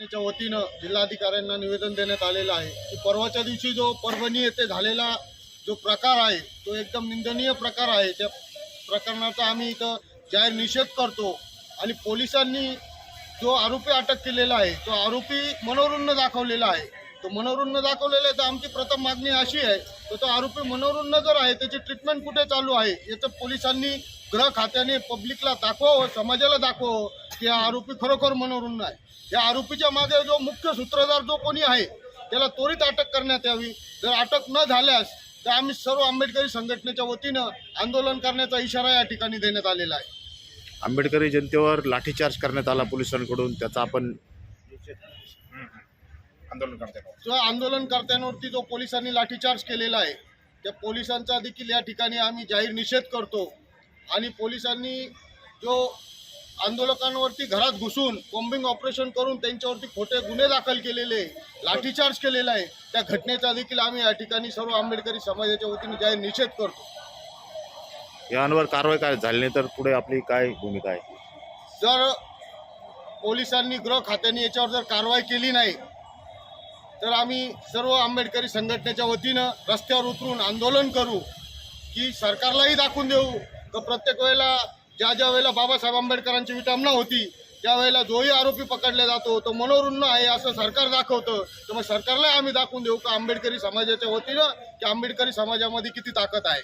संघटनेच्या वतीनं जिल्हाधिकाऱ्यांना निवेदन देण्यात आलेलं आहे की परवाच्या दिवशी जो परभणी येथे झालेला जो प्रकार आहे तो एकदम निंदनीय प्रकार आहे. त्या प्रकरणाचा आम्ही इथं जाहीर निषेध करतो आणि पोलिसांनी जो आरोपी अटक केलेला आहे तो आरोपी मनोरुग्ण दाखवलेला आहे. तो मनोरुग्ण दाखवलेला आहे तर आमची प्रथम मागणी अशी आहे तर तो आरोपी मनोरुग्ण जर आहे त्याची ट्रीटमेंट कुठे चालू आहे याचं पोलिसांनी गृह खात्याने पब्लिकला दाखवावं समाजाला दाखवावं की हा आरोपी खरोखर मनोरुग्ण आहे. या आरोपीच्या मागे जो मुख्य सूत्रधार जो कोणी आहे त्याला त्वरित अटक करण्यात यावी. जर अटक न झाल्यास तर आम्ही सर्व आंबेडकरी संघटनेच्या वतीनं आंदोलन करण्याचा इशारा या ठिकाणी देण्यात आलेला आहे. आंबेडकरी जनतेवर लाठीचार्ज करण्यात आला पोलिसांकडून त्याचा आपण आंदोलन करते जो आंदोलनकर्त्यांवरती जो पोलिसांनी लाठीचार्ज केलेला आहे त्या पोलिसांचा देखील या ठिकाणी आम्ही जाहीर निषेध करतो. आणि पोलिसांनी जो आंदोलकांवरती घरात घुसून बॉम्बिंग ऑपरेशन करून त्यांच्यावरती खोटे गुन्हे दाखल केलेले लाठीचार्ज केलेला आहे. त्या घटनेचा देखील आम्ही या ठिकाणी सर्व आंबेडकरी समाजाच्या वतीने जाहीर निषेध करतो. यांवर कारवाई काय झाली नाही तर पुढे आपली काय भूमिका आहे? जर पोलिसांनी गृह खात्याने याच्यावर जर कारवाई केली नाही तर आम्ही सर्व आंबेडकरी संघटनेच्या वतीनं रस्त्यावर उतरून आंदोलन करू की सरकारलाही दाखवून देऊ. तर प्रत्येक वेळेला ज्या ज्या वेळेला बाबासाहेब आंबेडकरांची विटंबना होती त्यावेळेला जोही आरोपी पकडला जातो तो मनोरुग्ण आहे असं सरकार दाखवतं. तर मग सरकारला आम्ही दाखवून देऊ का आंबेडकरी समाजाच्या वतीनं की आंबेडकरी समाजामध्ये किती ताकद आहे?